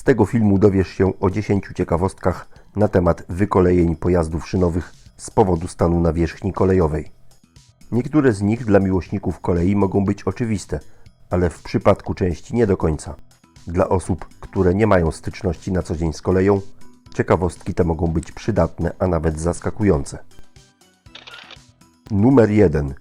Z tego filmu dowiesz się o 10 ciekawostkach na temat wykolejeń pojazdów szynowych z powodu stanu nawierzchni kolejowej. Niektóre z nich dla miłośników kolei mogą być oczywiste, ale w przypadku części nie do końca. Dla osób, które nie mają styczności na co dzień z koleją, ciekawostki te mogą być przydatne, a nawet zaskakujące. Numer 1.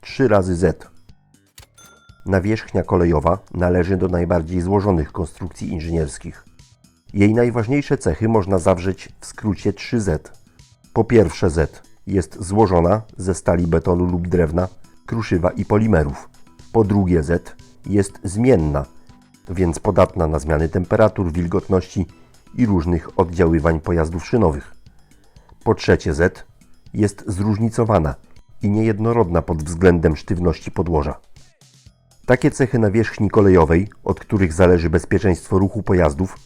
3 razy Z. Nawierzchnia kolejowa należy do najbardziej złożonych konstrukcji inżynierskich. Jej najważniejsze cechy można zawrzeć w skrócie 3Z. Po pierwsze Z jest złożona ze stali betonu lub drewna, kruszywa i polimerów. Po drugie Z jest zmienna, więc podatna na zmiany temperatur, wilgotności i różnych oddziaływań pojazdów szynowych. Po trzecie Z jest zróżnicowana i niejednorodna pod względem sztywności podłoża. Takie cechy nawierzchni kolejowej, od których zależy bezpieczeństwo ruchu pojazdów,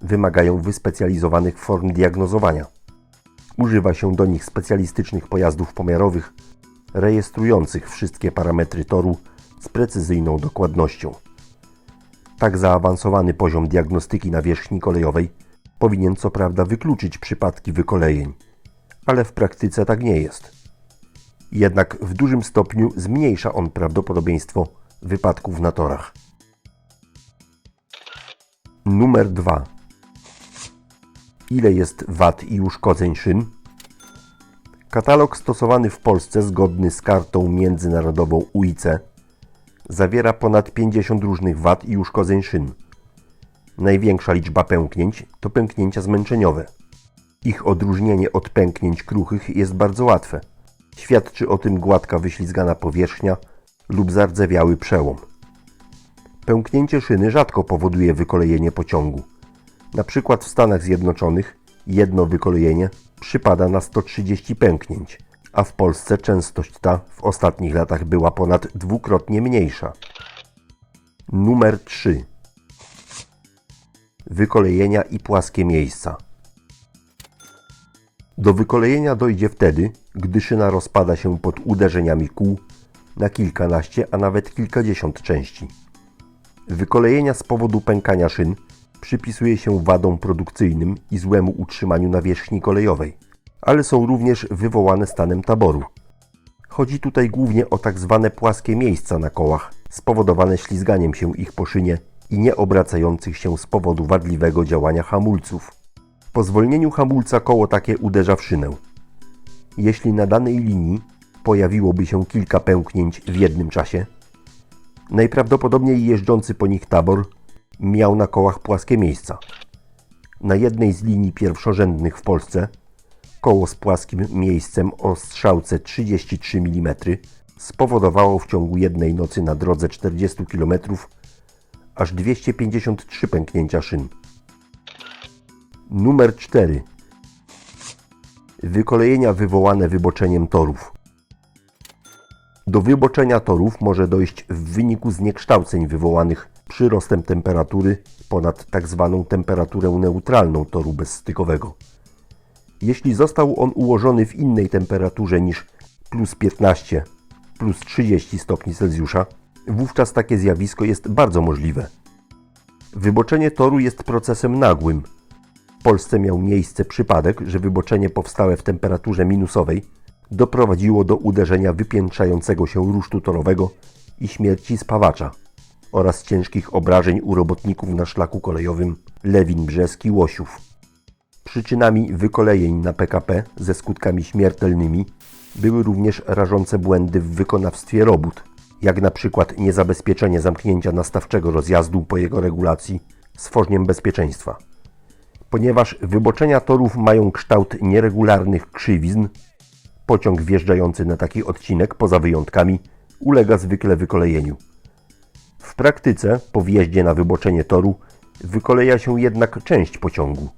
wymagają wyspecjalizowanych form diagnozowania. Używa się do nich specjalistycznych pojazdów pomiarowych, rejestrujących wszystkie parametry toru z precyzyjną dokładnością. Tak zaawansowany poziom diagnostyki nawierzchni kolejowej powinien co prawda wykluczyć przypadki wykolejeń, ale w praktyce tak nie jest. Jednak w dużym stopniu zmniejsza on prawdopodobieństwo wypadków na torach. Numer 2. Ile jest wad i uszkodzeń szyn? Katalog stosowany w Polsce zgodny z kartą międzynarodową UIC zawiera ponad 50 różnych wad i uszkodzeń szyn. Największa liczba pęknięć to pęknięcia zmęczeniowe. Ich odróżnienie od pęknięć kruchych jest bardzo łatwe. Świadczy o tym gładka wyślizgana powierzchnia lub zardzewiały przełom. Pęknięcie szyny rzadko powoduje wykolejenie pociągu. Na przykład w Stanach Zjednoczonych jedno wykolejenie przypada na 130 pęknięć, a w Polsce częstość ta w ostatnich latach była ponad dwukrotnie mniejsza. Numer 3. Wykolejenia i płaskie miejsca. Do wykolejenia dojdzie wtedy, gdy szyna rozpada się pod uderzeniami kół na kilkanaście, a nawet kilkadziesiąt części. Wykolejenia z powodu pękania szyn przypisuje się wadom produkcyjnym i złemu utrzymaniu nawierzchni kolejowej, ale są również wywołane stanem taboru. Chodzi tutaj głównie o tak zwane płaskie miejsca na kołach, spowodowane ślizganiem się ich po szynie i nieobracających się z powodu wadliwego działania hamulców. Po zwolnieniu hamulca koło takie uderza w szynę. Jeśli na danej linii pojawiłoby się kilka pęknięć w jednym czasie, najprawdopodobniej jeżdżący po nich tabor miał na kołach płaskie miejsca. Na jednej z linii pierwszorzędnych w Polsce koło z płaskim miejscem o strzałce 33 mm spowodowało w ciągu jednej nocy na drodze 40 km aż 253 pęknięcia szyn. Numer 4. Wykolejenia wywołane wyboczeniem torów. Do wyboczenia torów może dojść w wyniku zniekształceń wywołanych przyrostem temperatury ponad tzw. temperaturę neutralną toru bezstykowego. Jeśli został on ułożony w innej temperaturze niż plus 15, plus 30 stopni Celsjusza, wówczas takie zjawisko jest bardzo możliwe. Wyboczenie toru jest procesem nagłym. W Polsce miał miejsce przypadek, że wyboczenie powstałe w temperaturze minusowej doprowadziło do uderzenia wypiętrzającego się rusztu torowego i śmierci spawacza oraz ciężkich obrażeń u robotników na szlaku kolejowym Lewin Brzeski Łosiów. Przyczynami wykolejeń na PKP ze skutkami śmiertelnymi były również rażące błędy w wykonawstwie robót, jak na przykład niezabezpieczenie zamknięcia nastawczego rozjazdu po jego regulacji stworzeniem bezpieczeństwa. Ponieważ wyboczenia torów mają kształt nieregularnych krzywizn, pociąg wjeżdżający na taki odcinek, poza wyjątkami, ulega zwykle wykolejeniu. W praktyce, po wjeździe na wyboczenie toru, wykoleja się jednak część pociągu.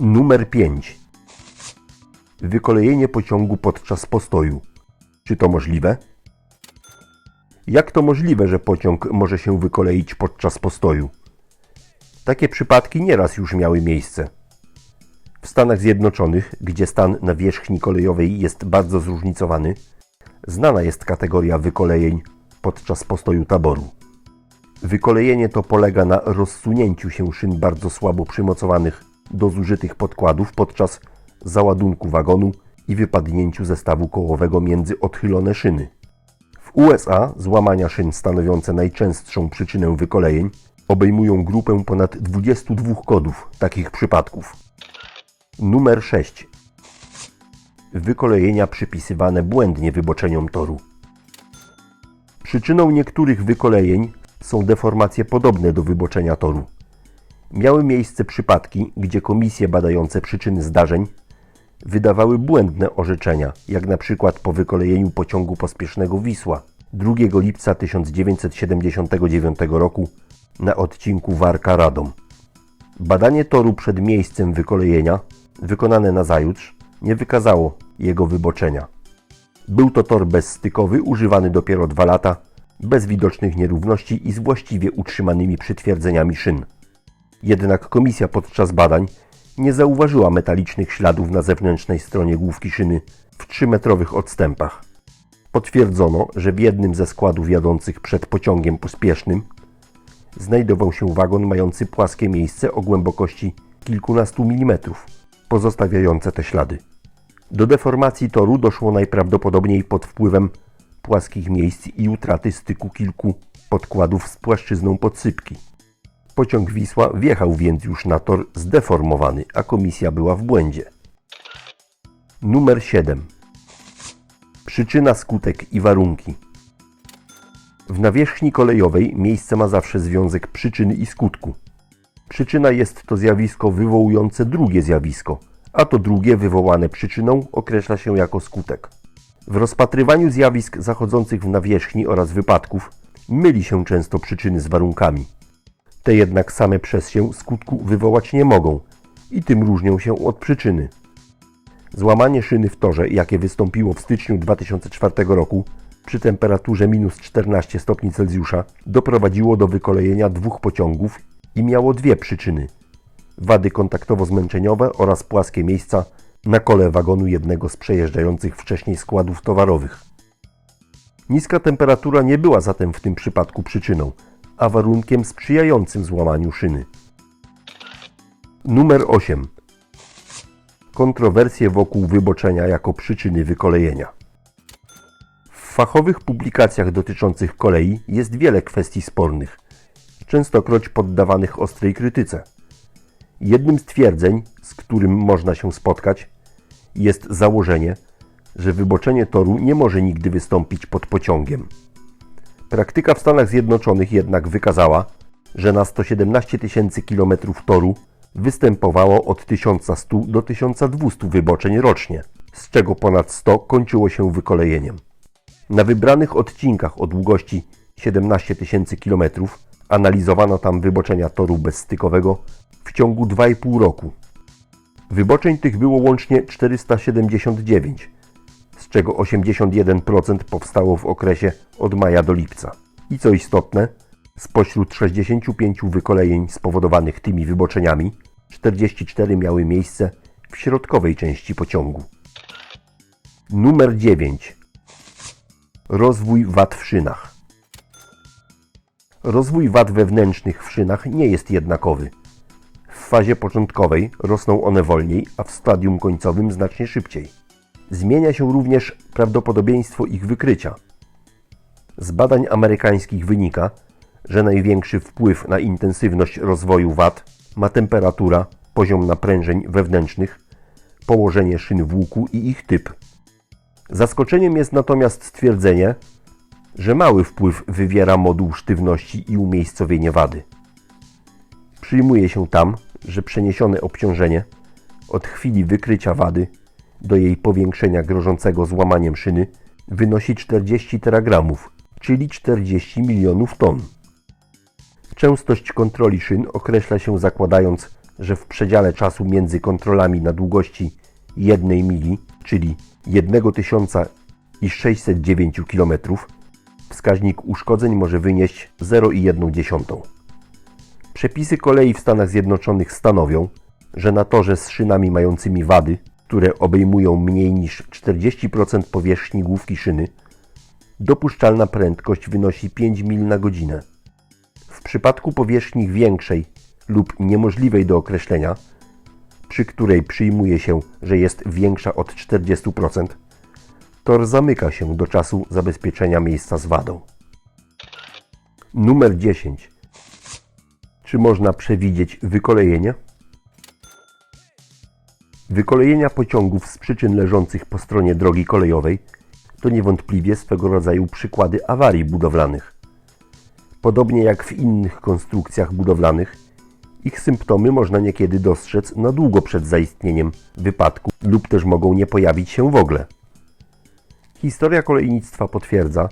Numer 5. Wykolejenie pociągu podczas postoju. Czy to możliwe? Jak to możliwe, że pociąg może się wykoleić podczas postoju? Takie przypadki nieraz już miały miejsce. W Stanach Zjednoczonych, gdzie stan nawierzchni kolejowej jest bardzo zróżnicowany, znana jest kategoria wykolejeń podczas postoju taboru. Wykolejenie to polega na rozsunięciu się szyn bardzo słabo przymocowanych do zużytych podkładów podczas załadunku wagonu i wypadnięciu zestawu kołowego między odchylone szyny. W USA złamania szyn stanowiące najczęstszą przyczynę wykolejeń obejmują grupę ponad 22 kodów takich przypadków. Numer 6. Wykolejenia przypisywane błędnie wyboczeniom toru. Przyczyną niektórych wykolejeń są deformacje podobne do wyboczenia toru. Miały miejsce przypadki, gdzie komisje badające przyczyny zdarzeń wydawały błędne orzeczenia, jak na przykład po wykolejeniu pociągu pospiesznego Wisła 2 lipca 1979 roku na odcinku Warka-Radom. Badanie toru przed miejscem wykolejenia, wykonane nazajutrz, nie wykazało jego wyboczenia. Był to tor bezstykowy, używany dopiero dwa lata, bez widocznych nierówności i z właściwie utrzymanymi przytwierdzeniami szyn. Jednak komisja podczas badań nie zauważyła metalicznych śladów na zewnętrznej stronie główki szyny w 3-metrowych odstępach. Potwierdzono, że w jednym ze składów jadących przed pociągiem pospiesznym znajdował się wagon mający płaskie miejsce o głębokości kilkunastu milimetrów, pozostawiające te ślady. Do deformacji toru doszło najprawdopodobniej pod wpływem płaskich miejsc i utraty styku kilku podkładów z płaszczyzną podsypki. Pociąg Wisła wjechał więc już na tor zdeformowany, a komisja była w błędzie. Numer 7. Przyczyna, skutek i warunki. W nawierzchni kolejowej miejsce ma zawsze związek przyczyny i skutku. Przyczyna jest to zjawisko wywołujące drugie zjawisko, a to drugie wywołane przyczyną określa się jako skutek. W rozpatrywaniu zjawisk zachodzących w nawierzchni oraz wypadków myli się często przyczyny z warunkami. Te jednak same przez się skutku wywołać nie mogą i tym różnią się od przyczyny. Złamanie szyny w torze, jakie wystąpiło w styczniu 2004 roku przy temperaturze minus 14 stopni Celsjusza, doprowadziło do wykolejenia dwóch pociągów i miało dwie przyczyny: wady kontaktowo-zmęczeniowe oraz płaskie miejsca na kole wagonu jednego z przejeżdżających wcześniej składów towarowych. Niska temperatura nie była zatem w tym przypadku przyczyną, a warunkiem sprzyjającym złamaniu szyny. Numer 8. Kontrowersje wokół wyboczenia jako przyczyny wykolejenia. W fachowych publikacjach dotyczących kolei jest wiele kwestii spornych, częstokroć poddawanych ostrej krytyce. Jednym z twierdzeń, z którym można się spotkać, jest założenie, że wyboczenie toru nie może nigdy wystąpić pod pociągiem. Praktyka w Stanach Zjednoczonych jednak wykazała, że na 117 tysięcy kilometrów toru występowało od 1100 do 1200 wyboczeń rocznie, z czego ponad 100 kończyło się wykolejeniem. Na wybranych odcinkach o długości 17 tysięcy kilometrów analizowano tam wyboczenia toru bezstykowego w ciągu 2,5 roku. Wyboczeń tych było łącznie 479, z czego 81% powstało w okresie od maja do lipca. I co istotne, spośród 65 wykolejeń spowodowanych tymi wyboczeniami, 44 miały miejsce w środkowej części pociągu. Numer 9. Rozwój wad w szynach. Rozwój wad wewnętrznych w szynach nie jest jednakowy. W fazie początkowej rosną one wolniej, a w stadium końcowym znacznie szybciej. Zmienia się również prawdopodobieństwo ich wykrycia. Z badań amerykańskich wynika, że największy wpływ na intensywność rozwoju wad ma temperatura, poziom naprężeń wewnętrznych, położenie szyn w łuku i ich typ. Zaskoczeniem jest natomiast stwierdzenie, że mały wpływ wywiera moduł sztywności i umiejscowienie wady. Przyjmuje się tam, że przeniesione obciążenie od chwili wykrycia wady do jej powiększenia grożącego złamaniem szyny wynosi 40 teragramów, czyli 40 milionów ton. Częstość kontroli szyn określa się zakładając, że w przedziale czasu między kontrolami na długości 1 mili, czyli 1609 km, wskaźnik uszkodzeń może wynieść 0,1. Przepisy kolei w Stanach Zjednoczonych stanowią, że na torze z szynami mającymi wady, które obejmują mniej niż 40% powierzchni główki szyny, dopuszczalna prędkość wynosi 5 mil na godzinę. W przypadku powierzchni większej lub niemożliwej do określenia, przy której przyjmuje się, że jest większa od 40%, tor zamyka się do czasu zabezpieczenia miejsca z wadą. Numer 10. Czy można przewidzieć wykolejenie? Wykolejenia pociągów z przyczyn leżących po stronie drogi kolejowej to niewątpliwie swego rodzaju przykłady awarii budowlanych. Podobnie jak w innych konstrukcjach budowlanych, ich symptomy można niekiedy dostrzec na długo przed zaistnieniem wypadku lub też mogą nie pojawić się w ogóle. Historia kolejnictwa potwierdza,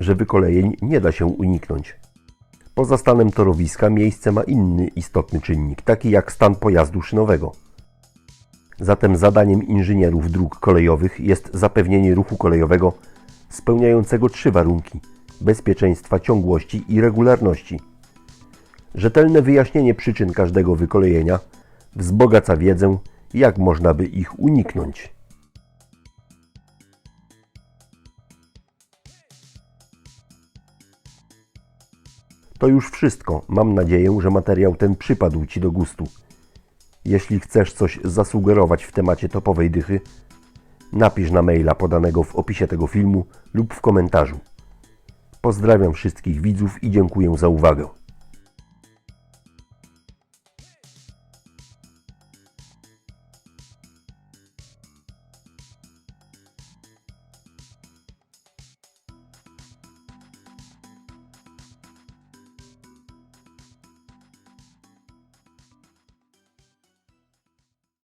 że wykolejeń nie da się uniknąć. Poza stanem torowiska miejsce ma inny istotny czynnik, taki jak stan pojazdu szynowego. Zatem zadaniem inżynierów dróg kolejowych jest zapewnienie ruchu kolejowego spełniającego trzy warunki: bezpieczeństwa, ciągłości i regularności. Rzetelne wyjaśnienie przyczyn każdego wykolejenia wzbogaca wiedzę, jak można by ich uniknąć. To już wszystko. Mam nadzieję, że materiał ten przypadł Ci do gustu. Jeśli chcesz coś zasugerować w temacie topowej dychy, napisz na maila podanego w opisie tego filmu lub w komentarzu. Pozdrawiam wszystkich widzów i dziękuję za uwagę.